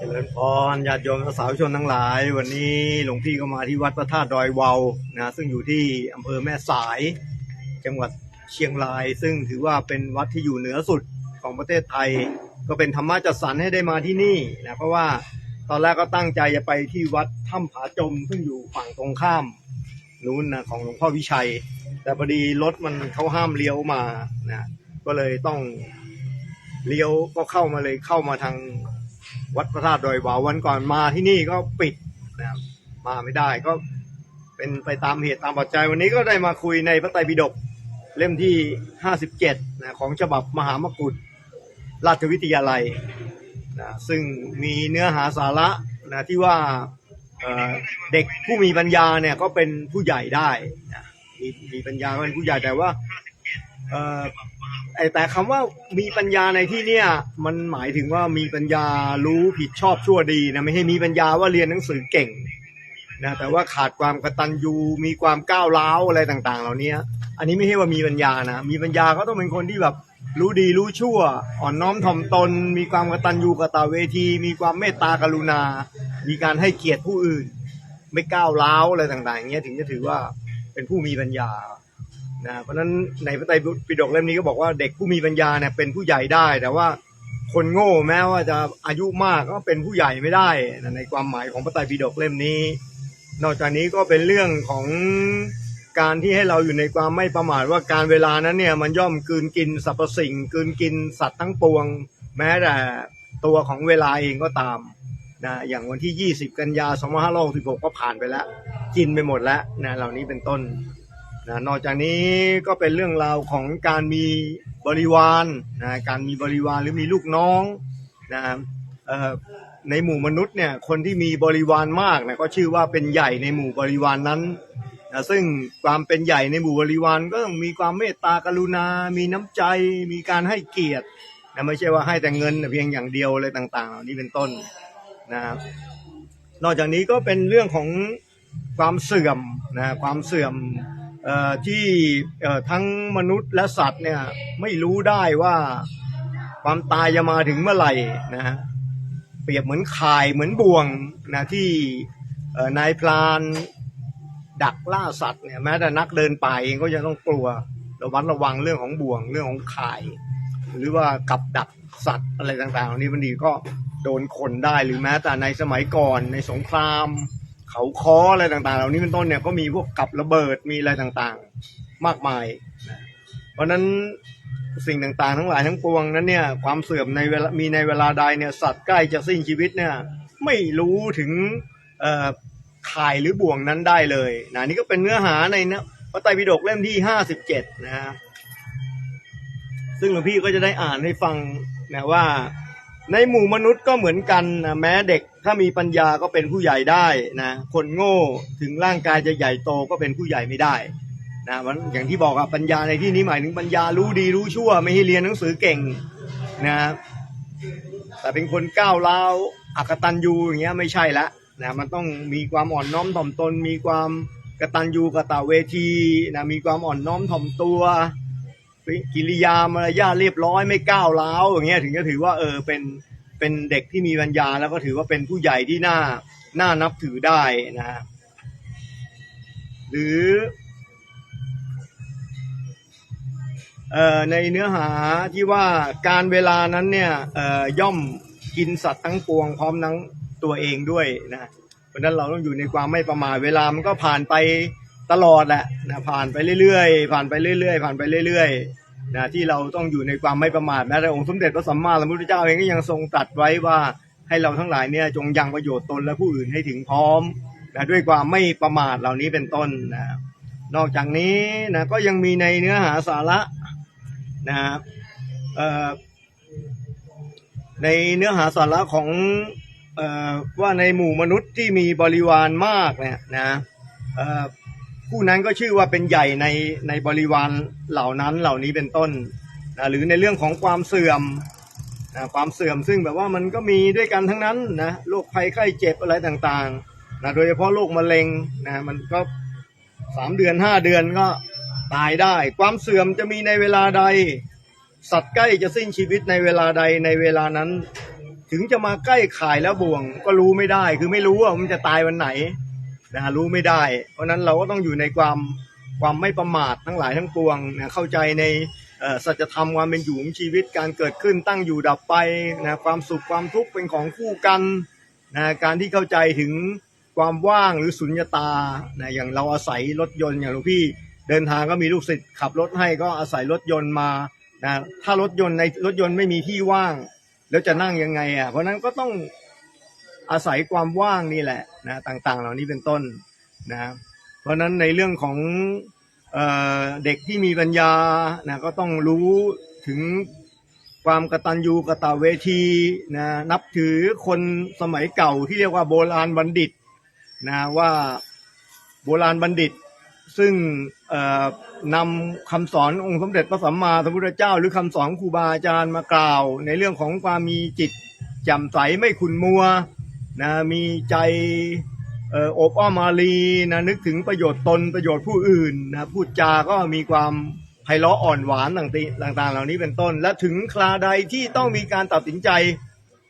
เจริญพรญาติโยมสาวชนทั้งหลาย วันนี้หลวงพี่ก็มาที่วัดพระธาตุดอยวาวนะซึ่งอยู่ที่อำเภอแม่สาย จังหวัดเชียงราย ซึ่งถือว่าเป็นวัดที่อยู่เหนือสุดของประเทศไทย ก็เป็นธรรมะจัดสรรให้ได้มาที่นี่นะเพราะว่าตอนแรกก็ตั้งใจจะไปที่วัดถ้ำผาจม ซึ่งอยู่ฝั่งตรงข้ามนู้นนะของหลวงพ่อวิชัย แต่พอดีรถมันเขาห้ามเลี้ยวมานะก็เลยต้องเลี้ยวก็เข้ามาเลยเข้ามาทาง วัดพระธาตุดอยวาววันก่อนมาที่นี่ก็ปิดนะครับมาไม่ได้ก็เป็นไปตามเหตุตามปัจจัยวันนี้ก็ได้มาคุยในพระไตรปิฎกเล่มที่ 57นะของฉบับมหามกุฏราชวิทยาลัยนะซึ่งมีเนื้อหาสาระนะที่ว่าเเด็กผู้มีปัญญาเนี่ยก็เป็นผู้ใหญ่ได้นะมีมีปัญญาก็เป็นผู้ใหญ่แต่ว่า แต่คำว่ามีปัญญาในที่เนี่ย มันหมายถึงว่ามีปัญญารู้ผิดชอบชั่วดีนะไม่ใช่มีปัญญาว่าเรียนหนังสือเก่งนะแต่ว่าขาดความกตัญญูมีความก้าวร้าวอะไรต่างๆ เหล่านี้อันนี้ไม่ใช่ว่ามีปัญญานะมีปัญญาก็ต้องเป็นคนที่แบบรู้ดีรู้ชั่ว อ่อนน้อมถ่อมตน มีความกตัญญูกตเวที มีความเมตตากรุณา มีการให้เกียรติผู้อื่น ไม่ก้าวร้าวอะไรต่างๆอย่างเงี้ยถึงจะถือว่าเป็นผู้มีปัญญา นะเพราะฉะนั้นในพระไตรปิฎกเล่มนี้ก็บอกว่าเด็กผู้มีปัญญาเนี่ยเป็นผู้ใหญ่ได้ แต่ว่าคนโง่แม้ว่าจะอายุมากก็เป็นผู้ใหญ่ไม่ได้นะในความหมายของพระไตรปิฎกเล่มนี้ นอกจากนี้ก็เป็นเรื่องของการที่ให้เราอยู่ในความไม่ประมาทว่าการเวลานั้นเนี่ยมันย่อมกืนกินสรรพสิ่งกืนกินสัตว์ทั้งปวง แม้แต่ตัวของเวลาเองก็ตามนะอย่างวันที่ 20 กันยา 2566 ก็ผ่านไปแล้ว กินไปหมดแล้วนะเหล่านี้เป็นต้น นะนอกจากนี้ก็เป็นเรื่องราวของการมีบริวารนะการมีบริวารหรือมีลูกน้องนะครับในหมู่มนุษย์เนี่ยคนที่มีบริวารมากนะก็ชื่อว่าเป็นใหญ่ในหมู่บริวารนนั้นนะซึ่งความเป็นใหญ่ในหมู่บริวารก็ต้องมีความเมตตากรุณา มีน้ำใจ มีการให้เกียรตินะไม่ใช่ว่าให้แต่เงินเพียงอย่างเดียวอะไรต่างๆเหล่านี้เป็นต้นนะครับนอกจากนี้ก็เป็นเรื่องของความเสื่อมนะความเสื่อม ที่ทั้งมนุษย์และสัตว์เนี่ยไม่รู้ได้ว่าความตายจะมาถึงเมื่อไหร่นะเปรียบเหมือนข่ายเหมือนบ่วงนะที่นายพรานดักล่าสัตว์เนี่ยแม้แต่นักเดินป่าเองก็ยังต้องกลัวระวัดระวังเรื่องของบ่วงเรื่องของข่าย หรือว่ากับดักสัตว์อะไรต่างๆเหล่านี้บางทีก็โดนคนได้หรือแม้แต่ในสมัยก่อนในสงคราม เขาค้ออะไรต่างๆ เหล่านี้เป็นต้นเนี่ยก็มีพวกกับระเบิดมีอะไรต่างๆ มากมาย เพราะนั้นสิ่งต่างๆ ทั้งหลายทั้งปวงนั้นเนี่ยความเสื่อมในเวลามีในเวลาใดเนี่ยสัตว์ใกล้จะสิ้นชีวิตเนี่ยไม่รู้ถึงเอ่อข่ายหรือบ่วงนั้นได้เลยนะนี่ก็เป็นเนื้อหาในนะพระไตรปิฎกเล่มที่ห้าสิบเจ็ดนะฮะซึ่งหลวงพี่ก็จะได้อ่านให้ฟังนะว่า ในหมู่มนุษย์ก็เหมือนกันนะแม้เด็กถ้ามีปัญญาก็เป็นผู้ใหญ่ได้นะคนโง่ถึงร่างกายจะใหญ่โตก็เป็นผู้ใหญ่ไม่ได้นะมันอย่างที่บอกอะปัญญาในที่นี้หมายถึงปัญญารู้ดีรู้ชั่ว ไม่ให้เรียนหนังสือเก่งนะแต่เป็นคนก้าวร้าวอักตันยูอย่างเงี้ยไม่ใช่ละนะมันต้องมีความอ่อนน้อมถ่อมตน มีความกตัญญูกะตเวทีนะมีความอ่อนน้อมถ่อมตัว กิริยามารยาเรียบร้อยไม่ก้าวร้าวอย่างเงี้ยถึงจะถือว่าเออเป็นเป็นเด็กที่มีปัญญาแล้วก็ถือว่าเป็นผู้ใหญ่ที่น่าน่านับถือได้นะหรือเอ่อในเนื้อหาที่ว่าการเวลานั้นเนี่ยเอ่อย่อมกินสัตว์ทั้งปวงพร้อมทั้งตัวเองด้วยนะเพราะฉะนั้นเราต้องอยู่ในความไม่ประมาทเวลามันก็ผ่านไปตลอดแหละนะผ่านไปเรื่อยๆ ผ่านไปเรื่อยๆ ผ่านไปเรื่อยๆ นะที่เราต้องอยู่ในความไม่ประมาทแม้แต่องค์สมเด็จพระสัมมาสัมพุทธเจ้าเองก็ยังทรงตรัสไว้ว่าให้เราทั้งหลายเนี่ยจงยังประโยชน์ตนและผู้อื่นให้ถึงพร้อมนะด้วยความไม่ประมาทเหล่านี้เป็นต้นนะนอกจากนี้นะก็ยังมีในเนื้อหาสาระนะในเนื้อหาสาระของออว่าในหมู่มนุษย์ที่มีบริวารมากเนี่ยนะ ผู้นั้นก็ชื่อว่าเป็นใหญ่ในในบริวารเหล่านั้นเหล่านี้เป็นต้นนะหรือในเรื่องของความเสื่อมนะความเสื่อมซึ่งแบบว่ามันก็มีด้วยกันทั้งนั้นนะโรคภัยไข้เจ็บอะไรต่างๆนะโดยเฉพาะโรคมะเร็งนะมันก็สามเดือนห้าเดือนก็ตายได้ ความเสื่อมจะมีในเวลาใด สัตว์ใกล้จะสิ้นชีวิตในเวลาใดในเวลานั้น ถึงจะมาใกล้ขายแล้วบ่วง ก็รู้ไม่ได้คือไม่รู้ว่ามันจะตายวันไหน นะรู้ไม่ได้ เพราะนั้นเราก็ต้องอยู่ในความความไม่ประมาททั้งหลายทั้งปวงนะเข้าใจในสัจธรรมความเป็นอยู่ของชีวิตการเกิดขึ้นตั้งอยู่ดับไปนะความสุขความทุกข์เป็นของคู่กันนะการที่เข้าใจถึงความว่างหรือสุญญตานะอย่างเราอาศัยรถยนต์อย่างหลวงพี่เดินทางก็มีลูกศิษย์ขับรถให้ก็อาศัยรถยนต์มานะถ้ารถยนต์ในรถยนต์ไม่มีที่ว่าง แล้วจะนั่งยังไงอะเพราะนั้นก็ต้องอาศัยความว่างนี่แหละ นะต่างๆ เหล่านี้เป็นต้นนะเพราะฉะนั้นในเรื่องของเออเด็กที่มีปัญญานะก็ต้องรู้ถึงความกตัญญูกตเวทีนะนับถือคนสมัยเก่าที่เรียกว่าโบราณบัณฑิตนะว่าโบราณบัณฑิต ซึ่งนำคำสอนองค์สมเด็จพระสัมมาสัมพุทธเจ้า หรือคำสอนครูบาอาจารย์มากล่าว ในเรื่องของความมีจิตแจ่มใสไม่ขุนมัว นะมีใจเอ่ออบอ้อมอารีนะนึกถึงประโยชน์ตนประโยชน์ผู้อื่นนะพูดจาก็มีความไพเราะอ่อนหวานต่างต่างๆ เหล่านี้เป็นต้น และถึงคราใดที่ต้องมีการตัดสินใจ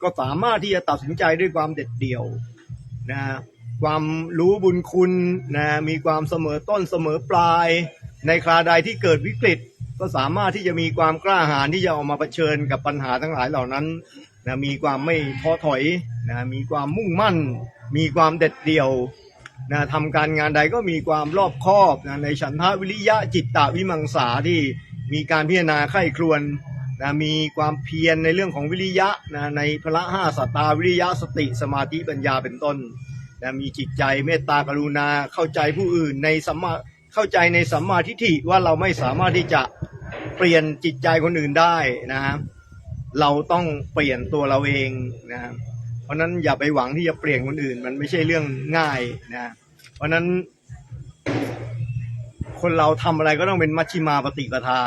ก็สามารถที่จะตัดสินใจด้วยความเด็ดเดี่ยวนะความรู้บุญคุณนะมีความเสมอต้นเสมอปลาย ในคราใดที่เกิดวิกฤต ก็สามารถที่จะมีความกล้าหาญที่จะออกมาเผชิญกับปัญหาทั้งหลายเหล่านั้น นะมีความไม่ท้อถอยนะมีความมุ่งมั่น มีความเด็ดเดี่ยวนะทำการงานใดก็มีความรอบคอบนะในฉันทะวิริยะจิตตวิมังสาที่มีการพิจารณาไข้ครวนนะมีความเพียรในเรื่องของวิริยะนะในพละห้าสัตตาวิริยะสติสมาธิปัญญาเป็นต้นนะมีจิตใจเมตตากรุณาเข้าใจผู้อื่นในสัมมาเข้าใจในสัมมาทิฏฐิว่าเราไม่สามารถที่จะเปลี่ยนจิตใจคนอื่นได้นะครับ เราต้องเปลี่ยนตัวเราเองนะครับเพราะนั้นอย่าไปหวังที่จะเปลี่ยนคนอื่น มันไม่ใช่เรื่องง่ายนะเพราะนั้น คนเราทำอะไรก็ต้องเป็นมัชชิมาปฏิปทา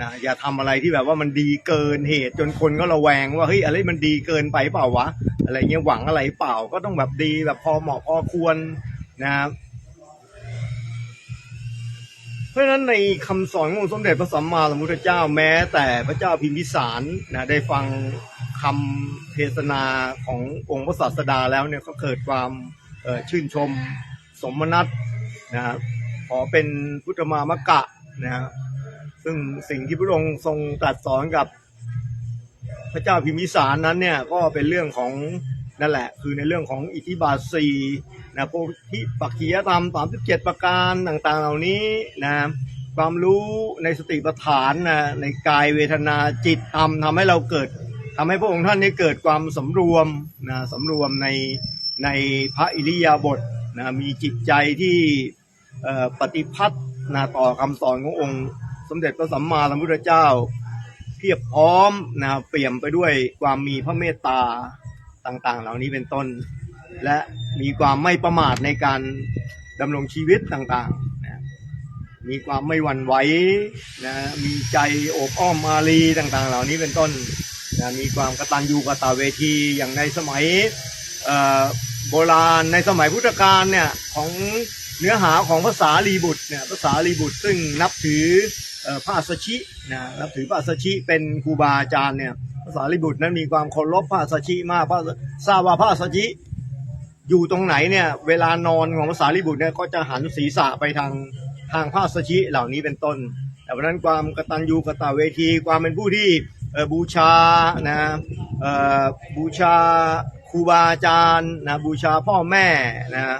นะอย่าทำอะไรที่แบบว่ามันดีเกินเหตุ จนคนก็ระแวงว่าเฮ้ยอะไรมันดีเกินไปเปล่าวะ อะไรเงี้ยหวังอะไรเปล่าก็ต้องแบบดีแบบพอเหมาะพอควรนะครับ ราะฉะนั้นในคำสอนของสมเด็จพระสัมมาสัมพุทธเจ้าแม้ แต่พระเจ้าพิมพิสารนะได้ฟังคำเทศนาขององค์พระศาสดาแล้วเนี่ยก็เกิดความชื่นชมสมนัตนะครับขอเป็นพุทธมามกะนะครับซึ่งสิ่งที่พระองค์ทรงตรัสสอนกับพระเจ้าพิมพิสารนั้นเนี่ยก็เป็นเรื่องของนั่นแหละ คือในเรื่องของอิทธิบาทสี นะโพธิปักขียธรรมสามสิบเจ็ดประการต่างๆ เหล่านี้นะความรู้ในสติปัฏฐานนะในกายเวทนาจิตธรรมทำให้เราเกิดทำให้พระองค์ท่านได้เกิดความสำรวมนะสำรวมในในพระอิริยาบถนะมีจิตใจที่ปฏิพัทธ์นะต่อคำสอนขององค์ สมเด็จพระสัมมาสัมพุทธเจ้า เพียบพร้อมนะเปี่ยมไปด้วยความมีพระเมตตาต่างๆ เหล่านี้เป็นต้น และมีความไม่ประมาทในการดำรงชีวิตต่างๆนะมีความไม่หวั่นไหวนะมีใจโอบอ้อมอารีต่างๆ เหล่านี้เป็นต้นนะมีความกตัญญูกตเวทีอย่างในสมัยโบราณในสมัยพุทธกาลเนี่ยของเนื้อหาของภาษาลีบุตรเนี่ยภาษาลีบุตรซึ่งนับถือพระอัสชินะนับถือพระอัสชิเป็นครูบาอาจารย์เนี่ยภาษาลิบุตรนั้นมีความเคารพพระอัสชิมากพระทราบว่าพระอัสสชิ อยู่ตรงไหนเนี่ย เวลานอนของภาษาลิบุตรเนี่ยก็จะหันศีรษะไปทางทางพระสชิเหล่านี้เป็นต้น แต่เพราะนั้นความกตัญญูกตเวที ความเป็นผู้ที่บูชานะบูชาครูบาอาจารย์นะบูชาพ่อแม่นะ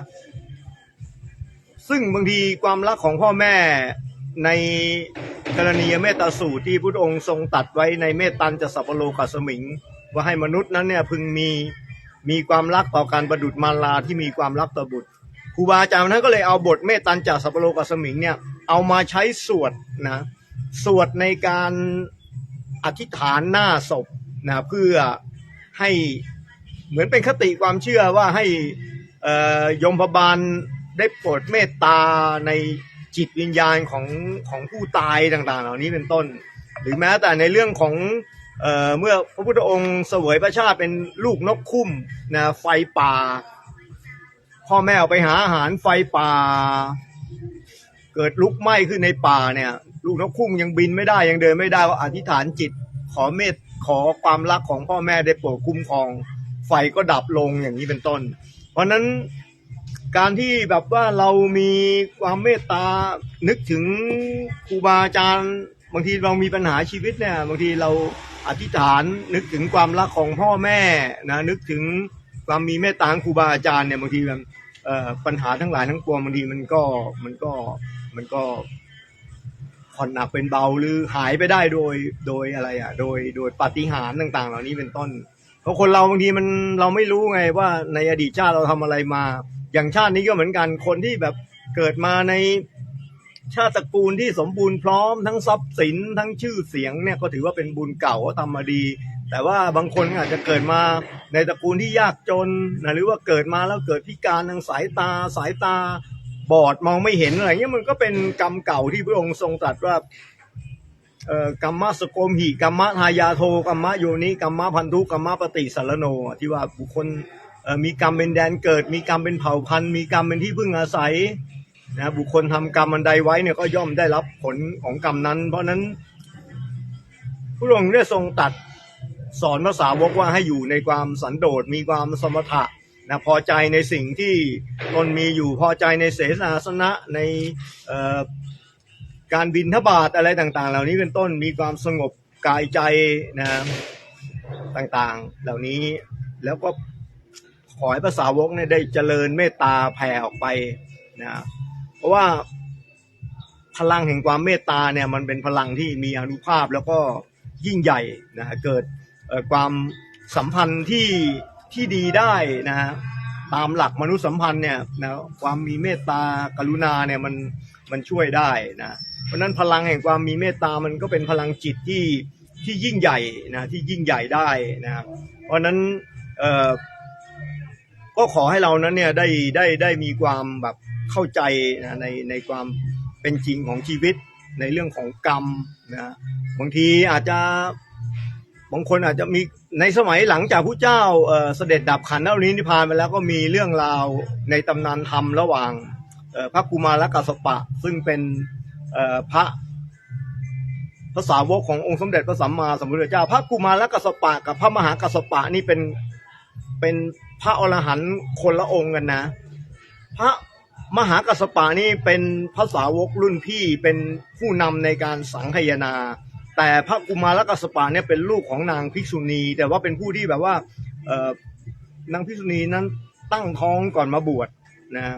ซึ่งบางทีความรักของพ่อแม่ในกรณีเมตตาสูตรที่พุทธองค์ทรงตัดไว้ในเมตตันจะสัพโลกัสมิง ว่าให้มนุษย์นั้นเนี่ยพึงมี มีความรักต่อการประดุจมารลาที่มีความรักต่อบุตรครูบาอาจารย์นั้นก็เลยเอาบทเมตตันจากสัพโลกสมิงเนี่ยเอามาใช้สวดนะสวดในการอธิษฐานหน้าศพนะเพื่อให้เหมือนเป็นคติความเชื่อว่าให้ยมพบาลได้โปรดเมตตาในจิตวิญญาณของของผู้ตายต่างๆ เหล่านี้เป็นต้น หรือแม้แต่ในเรื่องของ เมื่อพระพุทธองค์เสวยพระชาติเป็นลูกนกคุ้มนะไฟป่า พ่อแม่ออกไปหาอาหารไฟป่า เกิดลุกไหม้ขึ้นในป่าเนี่ย ลูกนกคุ้มยังบินไม่ได้ยังเดินไม่ได้ก็อธิษฐานจิตขอเมตขอความรักของพ่อแม่ได้โปรดคุ้มครอง ไฟก็ดับลงอย่างนี้เป็นต้น เพราะนั้นการที่แบบว่าเรามีความเมตตานึกถึงครูบาอาจารย์ บางทีเรามีปัญหาชีวิตเนี่ยบางทีเราอธิษฐานนึกถึงความรักของพ่อแม่นะนึกถึงความมีเมตตางครูบาอาจารย์เนี่ยบางทีมันปัญหาทั้งหลายทั้งปวงบางทีมันก็มันก็มันก็ผ่อนหนักเป็นเบาหรือหายไปได้โดยโดยอะไรอะ โดยโดยปาฏิหาริย์ต่าง ๆ เหล่านี้เป็นต้น เพราะคนเราบางทีมันเราไม่รู้ไงว่าในอดีตชาติเราทำอะไรมา อย่างชาตินี้ก็เหมือนกันคนที่แบบเกิดมาใน ชาติตระกูลที่สมบูรณ์พร้อมทั้งทรัพย์สินทั้งชื่อเสียงเนี่ยก็ถือว่าเป็นบุญเก่าก็ทำมาดี แต่ว่าบางคนอาจจะเกิดมาในตระกูลที่ยากจนนะหรือว่าเกิดมาแล้วเกิดพิการทางสายตาสายตาบอดมองไม่เห็นอะไรเงี้ยมันก็เป็นกรรมเก่าที่พระองค์ทรงตรัสว่าเอ่อกรรมะสโกมหิกรรมะทายาโทกรรมะโยนิกรรมะพันธุกรรมะปฏิสารโน ที่ว่าบุคคลมีกรรมเป็นแดนเกิด มีกรรมเป็นเผ่าพันธุ์ มีกรรมเป็นที่พึ่งอาศัย นะบุคคลทำกรรมอันใดไว้เนี่ยก็ย่อมได้รับผลของกรรมนั้น เพราะนั้นพระองค์ได้ทรงตัดสอนภาษาวกว่าให้อยู่ในความสันโดษมีความสมถะนะพอใจในสิ่งที่ตนมีอยู่พอใจในเสนาสนะในการบินทบาทอะไรต่างๆ เหล่านี้เป็นต้นมีความสงบกายใจนะต่างๆ เหล่านี้แล้วก็ขอให้ภาษาวกเนี่ยได้เจริญเมตตาแผ่ออกไปนะ เพราะว่าพลังแห่งความเมตตาเนี่ยมันเป็นพลังที่มีอนุภาพแล้วก็ยิ่งใหญ่นะเกิดเอ่อความสัมพันธ์ที่ที่ดีได้นะฮะตามหลักมนุษยสัมพันธ์เนี่ยนะความมีเมตตากรุณาเนี่ยมันมันช่วยได้นะเพราะนั้นพลังแห่งความมีเมตตามันก็เป็นพลังจิตที่ที่ยิ่งใหญ่นะที่ยิ่งใหญ่ได้นะครับเพราะฉะนั้นเอ่อก็ขอให้เรานั้นเนี่ยได้ได้ได้มีความแบบ เข้าใจนะในในความเป็นจริงของชีวิตในเรื่องของกรรมนะบางทีอาจจะบางคนอาจจะมีในสมัยหลังจากพระเจ้าเสด็จดับขันธ์เท่านี้นิพพานไปแล้วก็มีเรื่องราวในตำนานธรรมระหว่างพระกุมารกัสสปะ ซึ่งเป็นพระภาษาวกขององค์สมเด็จพระสัมมาสัมพุทธเจ้า พระกุมารกัสสปะ กับพระมหากัสสปะนี่เป็นเป็นพระอรหันต์คนละองค์กันนะ พระ มหากัสสปะนี่เป็นภาษาวกรุ่นพี่เป็นผู้นำในการสังคายนา แต่พระกุมารกัสสปะเนี่ยเป็นลูกของนางภิกษุณี แต่ว่าเป็นผู้ที่แบบว่าเอ่อนางภิกษุณีนั้นตั้งท้องก่อนมาบวชนะ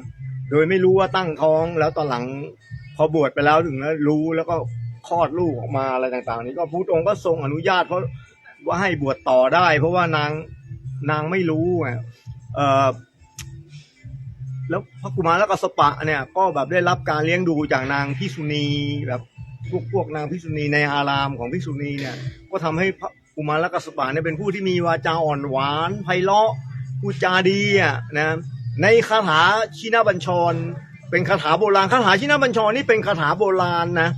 โดยไม่รู้ว่าตั้งท้องแล้วตอนหลังพอบวชไปแล้วถึงแล้วรู้แล้วก็คลอดลูกออกมาอะไรต่าง ๆ นี้ก็พุทธองค์ก็ทรงอนุญาตเพราะว่าให้บวชต่อได้ เพราะว่านางนางไม่รู้ไงเออ แล้วพระกุมารและกัสปะเนี่ยก็แบบได้รับการเลี้ยงดูจากนางพิษุณีแบบพวกพวกนางพิษุณีในอารามของพิษุณีเนี่ย ก็ทำให้พระกุมารและกัสสปะเนี่ยเป็นผู้ที่มีวาจาอ่อนหวานไพเราะพูดจาดีอะนะในคาถาชินาบัญชร เป็นคาถาโบราณคาถาชินาบัญชรนี่เป็นคาถาโบราณนะ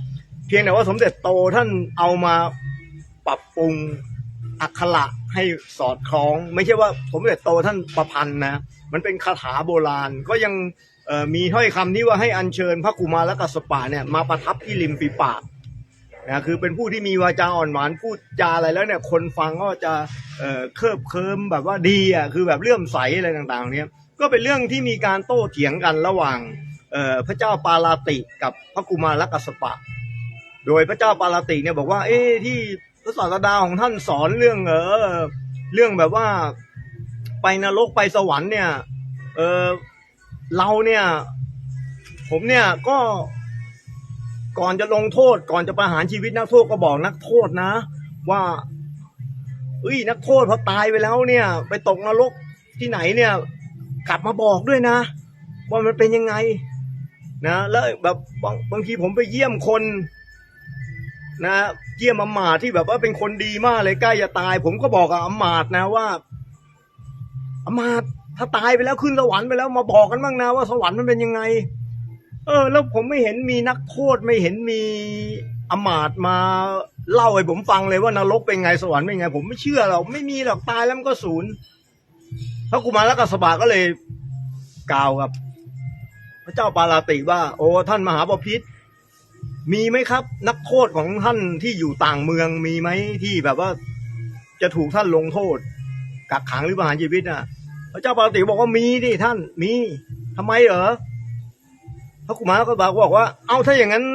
เพียงแต่ว่าสมเด็จโตท่านเอามาปรับปรุงอักขระให้สอดคล้อง ไม่ใช่ว่าสมเด็จโตท่านประพันธ์นะ มันเป็นคาถาโบราณก็ยังมีถ้อยคำนี้ว่าให้อัญเชิญพระกุมารกัสปะเนี่ยมาประทับที่ริมฝีปากนะคือเป็นผู้ที่มีวาจาอ่อนหวานพูดจาอะไรแล้วเนี่ยคนฟังก็จะเอ่อเคลิบเคลิมแบบว่าดีอะคือแบบเลื่อมใสอะไรต่างๆเนี่ยก็เป็นเรื่องที่มีการโต้เถียงกันระหว่างพระเจ้าปาราติกับพระกุมารกัสปะ โดยพระเจ้าปาราติเนี่ยบอกว่าเอ๊ที่พระศาสดาของท่านสอนเรื่องเออเรื่องแบบว่า ไปนรกไปสวรรค์เนี่ย เออเราเนี่ย ผมเนี่ยก็ก่อนจะลงโทษ ก่อนจะประหารชีวิตนักโทษก็บอกนักโทษนะ ว่าเอ้ยนักโทษพอตายไปแล้วเนี่ย ไปตกนรกที่ไหนเนี่ย กลับมาบอกด้วยนะ ว่ามันเป็นยังไง นะแล้วแบบบางบางทีผมไปเยี่ยมคน นะ เยี่ยมอำมาตที่แบบว่าเป็นคนดีมากเลยใกล้จะตาย ผมก็บอกกับอำมาตนะว่า อมาถ้าตายไปแล้วขึ้นสวรรค์ไปแล้วมาบอกกันบ้างนะว่าสวรรค์มันเป็นยังไง เออ แล้วผมไม่เห็นมีนักโทษไม่เห็นมีอมาตมาเล่าให้ผมฟังเลยว่านรกเป็นไงสวรรค์เป็นไง ผมไม่เชื่อหรอกไม่มีหรอกตายแล้วมันก็ศูนย์พระกุมารและกัสสปะก็เลยกล่าวกับ พระเจ้าปาราติว่า โอ้ท่านมหาบพิษมีไหมครับ นักโทษของท่านที่อยู่ต่างเมืองมีไหมที่แบบว่า จะถูกท่านลงโทษกักขังหรือประหารชีวิตน่ะ พระเจ้าปาติบอกว่ามีดิท่าน มีทำไมเหรอพระกุมารก็บอกว่า เอาถ้าอย่างนั้น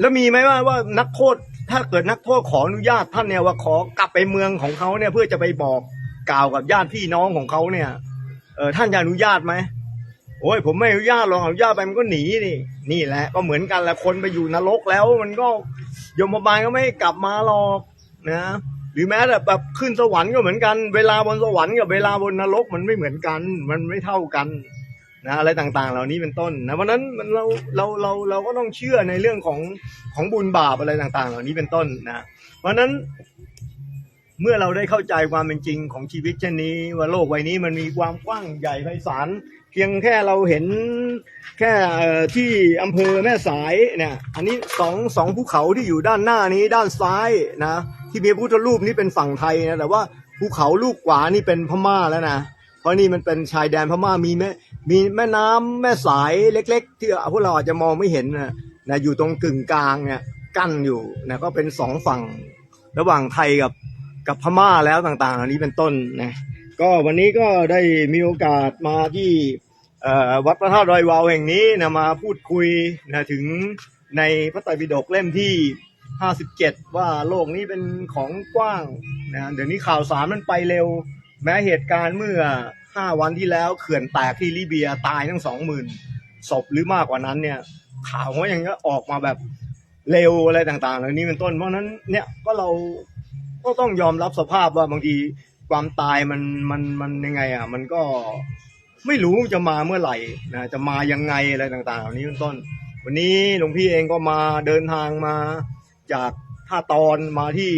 แล้วมีไหมว่าว่านักโทษถ้าเกิดนักโทษขออนุญาตท่านเนี่ยว่าขอกลับไปเมืองของเขาเนี่ย เพื่อจะไปบอกกล่าวกับญาติพี่น้องของเขาเนี่ย เออท่านจะอนุญาตไหมโอ้ยผมไม่อนุญาตหรอกอนุญาตไปมันก็หนีนี่นี่แหละ ก็เหมือนกันแหละคนไปอยู่นรกแล้ว มันก็ยมบาลก็ไม่ให้กลับมาหรอกนะ หรือแม้แต่แบบขึ้นสวรรค์ก็เหมือนกัน เวลาบนสวรรค์กับเวลาบนนรกมันไม่เหมือนกัน มันไม่เท่ากันนะอะไรต่างๆ เหล่านี้เป็นต้นนะเพราะนั้นมันเราเราเราเราก็ต้องเชื่อในเรื่องของของบุญบาปอะไรต่างๆ เหล่านี้เป็นต้นนะเพราะนั้นเมื่อเราได้เข้าใจความเป็นจริงของชีวิตเช่นนี้ ว่าโลกใบนี้มันมีความกว้างใหญ่ไพศาล เพียงแค่เราเห็นแค่ที่อำเภอแม่สายเนี่ยอันนี้สองสองภูเขาที่อยู่ด้านหน้านี้ด้านซ้ายนะที่มีพระพุทธรูปนี่เป็นฝั่งไทยนะแต่ว่าภูเขาลูกขวานี่เป็นพม่าแล้วนะเพราะนี่มันเป็นชายแดนพม่ามีแม่มีแม่น้ำแม่สายเล็ก ๆ ที่พวกเราอาจจะมองไม่เห็นนะนะอยู่ตรงกึ่งกลางเนี่ยกั้นอยู่นะก็เป็นสองฝั่งระหว่างไทยกับกับพม่าแล้วต่างๆอันนี้เป็นต้นนะ ก็วันนี้ก็ได้มีโอกาสมาที่วัดพระธาตุดอยวาวแห่งนี้นะมาพูดคุยนะถึงในพระไตรปิฎกเล่มที่ 57 ว่าโลกนี้เป็นของกว้างนะเดี๋ยวนี้ข่าวสารมันไปเร็ว แม้เหตุการณ์เมื่อ 5 วันที่แล้วเขื่อนแตกที่ลิเบียตายทั้ง 20,000ศพหรือมากกว่านั้นเนี่ยข่าวก็ยังก็ออกมาแบบเร็วอะไรต่างๆเหล่านี้เป็นต้นเพราะฉะนั้นเนี่ยก็เราก็ต้องยอมรับสภาพว่าบางที ความตายมันมันมันยังไง อะ มันก็ไม่รู้จะมาเมื่อไหร่นะจะมายังไงอะไรต่างๆเหล่านี้เป็นต้น วันนี้หลวงพี่เองก็มาเดินทางมาจากท่าตอนมาที่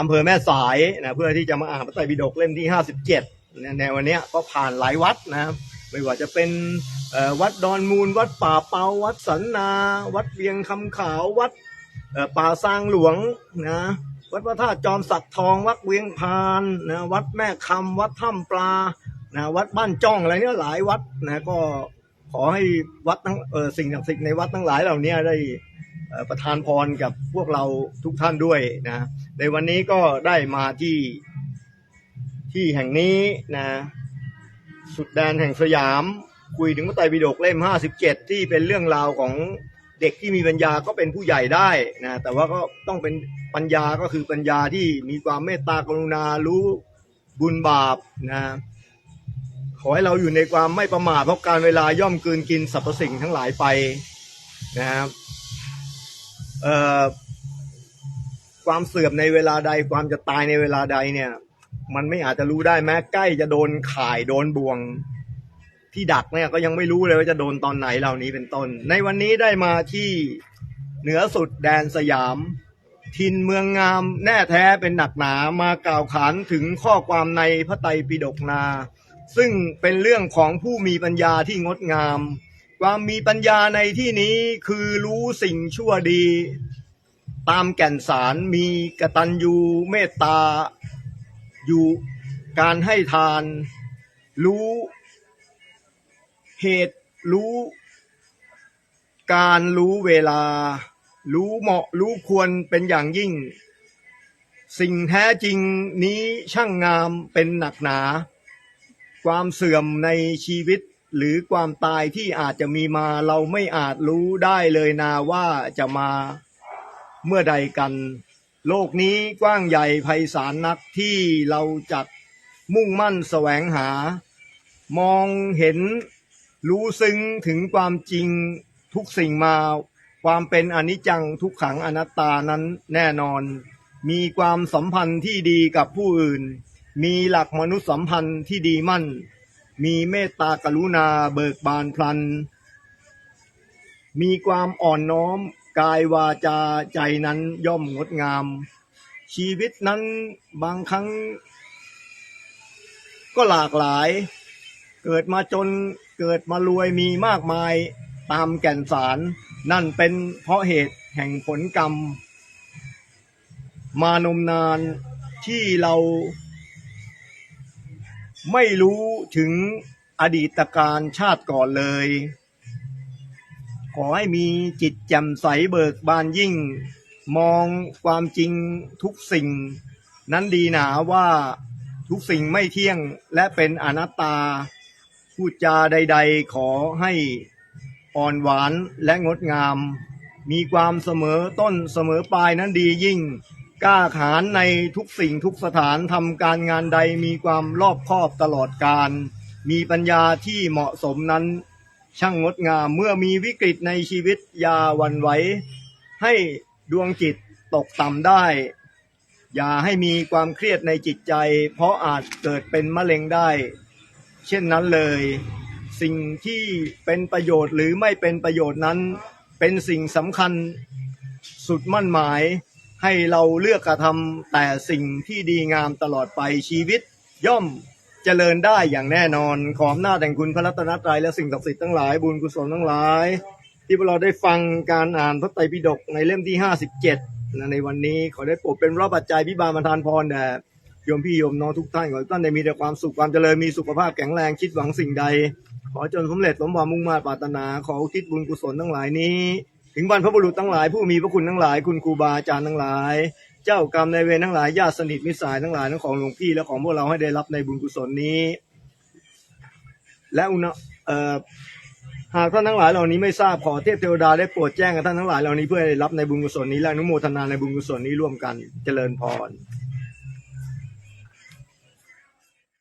อำเภอแม่สายนะเพื่อที่จะมาอ่านพระไตรปิฎกเล่มที่ห้าสิบเจ็ดในวันนี้ก็ผ่านหลายวัดนะครับไม่ว่าจะเป็นวัดดอนมูล วัดป่าเปาวัดสันนา วัดเวียงคำขาววัดเอ่อป่าซางหลวงนะ วัดพระธาตุจอมสักทอง วัดเวียงพานนะวัดแม่คำวัดถ้ำปลานะวัดบ้านจ้องอะไรเนี่ยหลายวัดนะก็ขอให้วัดทั้งเออสิ่งศักดิ์สิทธิ์ในวัดทั้งหลายเหล่านี้ได้ประทานพรกับพวกเราทุกท่านด้วยนะในวันนี้ก็ได้มาที่ที่แห่งนี้นะสุดแดนแห่งสยามคุยถึงพระไตรปิฎกเล่ม 57 ที่เป็นเรื่องราวของ เด็กที่มีปัญญาก็เป็นผู้ใหญ่ได้นะแต่ว่าก็ต้องเป็นปัญญาก็คือปัญญาที่มีความเมตตากรุณารู้บุญบาปนะขอให้เราอยู่ในความไม่ประมาทเพราะการเวลาย่อมกืนกินสรรพสิ่งทั้งหลายไปนะครับความเสื่อมในเวลาใด ความจะตายในเวลาใดเนี่ย มันไม่อาจจะรู้ได้แม้ใกล้จะโดนข่ายโดนบ่วง ที่ดักเนี่ยก็ยังไม่รู้เลยว่าจะโดนตอนไหนเหล่านี้เป็นต้น ในวันนี้ได้มาที่เหนือสุดแดนสยาม ทินเมืองงามแน่แท้เป็นหนักหนามากล่าวขานถึงข้อความในพระไตรปิฎกนา ซึ่งเป็นเรื่องของผู้มีปัญญาที่งดงาม ความมีปัญญาในที่นี้คือรู้สิ่งชั่วดี ตามแก่นสารมีกตัญญูเมตตาอยู่การให้ทาน รู้ เหตุรู้การรู้เวลา รู้เหมาะรู้ควรเป็นอย่างยิ่ง สิ่งแท้จริงนี้ช่างงามเป็นหนักหนา ความเสื่อมในชีวิตหรือความตายที่อาจจะมีมาเราไม่อาจรู้ได้เลยนาว่าจะมาเมื่อใดกัน โลกนี้กว้างใหญ่ไพศาลนักที่เราจักมุ่งมั่นแสวงหา มองเห็น รู้ซึ้งถึงความจริงทุกสิ่งมา ความเป็นอนิจจังทุกขังอนัตตานั้นแน่นอน มีความสัมพันธ์ที่ดีกับผู้อื่น มีหลักมนุษยสัมพันธ์ที่ดีมั่น มีเมตตากรุณาเบิกบานพลัน มีความอ่อนน้อมกายวาจาใจนั้นย่อมงดงาม ชีวิตนั้นบางครั้ง ก็หลากหลาย เกิดมาจน เกิดมารวยมีมากมายตามแก่นสาร นั่นเป็นเพราะเหตุแห่งผลกรรม มานมนานที่เราไม่รู้ถึงอดีตการชาติก่อนเลย ขอให้มีจิตแจ่มใสเบิกบานยิ่ง มองความจริงทุกสิ่ง นั้นดีหนาว่าทุกสิ่งไม่เที่ยงและเป็นอนัตตา พูดจาใด ๆ ขอให้อ่อนหวานและงดงาม มีความเสมอต้นเสมอปลายนั้นดียิ่ง กล้าขานในทุกสิ่งทุกสถานทำการงานใดมีความรอบคอบตลอดการ มีปัญญาที่เหมาะสมนั้น ช่างงดงามเมื่อมีวิกฤตในชีวิตอย่าหวันไหวให้ดวงจิตตกต่ำได้ อย่าให้มีความเครียดในจิตใจ เพราะอาจเกิดเป็นมะเร็งได้ เช่นนั้นเลย สิ่งที่เป็นประโยชน์หรือไม่เป็นประโยชน์นั้น เป็นสิ่งสำคัญสุดมั่นหมาย ให้เราเลือกกระทำแต่สิ่งที่ดีงามตลอดไปชีวิต ย่อมเจริญได้อย่างแน่นอนขออำนาแห่งคุณพระรัตนตรัยและสิ่งศักดิ์สิทธิ์ทั้งหลายบุญกุศลทั้งหลาย ที่พวกเราได้ฟังการอ่านพระไตรปิฎกในเล่มที่ 57นะในวันนี้ขอได้โปรดเป็นรับปัจจัยพิบาลประทานพรแด่ โยมพี่โยมน้องทุกท่านขอให้ทุกท่านได้มีแต่ความสุขความเจริญมีสุขภาพแข็งแรงคิดหวังสิ่งใด ขอจนสำเร็จสมความมุ่งมา่ปรารถนาขออุทิศบุญกุศลทั้งหลายนี้ ถึงบรรพบุรุษทั้งหลายผู้มีพระคุณทั้งหลายคุณครูบาอาจารย์ทั้งหลาย เจ้ากรรมในายเวรทั้งหลายญาติสนิทมิตรสายทั้งหลายทั้งของหลวงพี่และของพวกเราให้ได้รับในบุญกุศลนี้ และอุณเอ่อหากท่านทั้งหลายเหล่านี้ไม่ทราบขอเทพเทวดาได้โปรดแจ้งกับท่านทั้งหลายเหล่านี้เพื่อให้ได้รับในบุญกุศลนี้และอนุโมทนาในบุญกุศลนี้ร่วมกันเจริญพร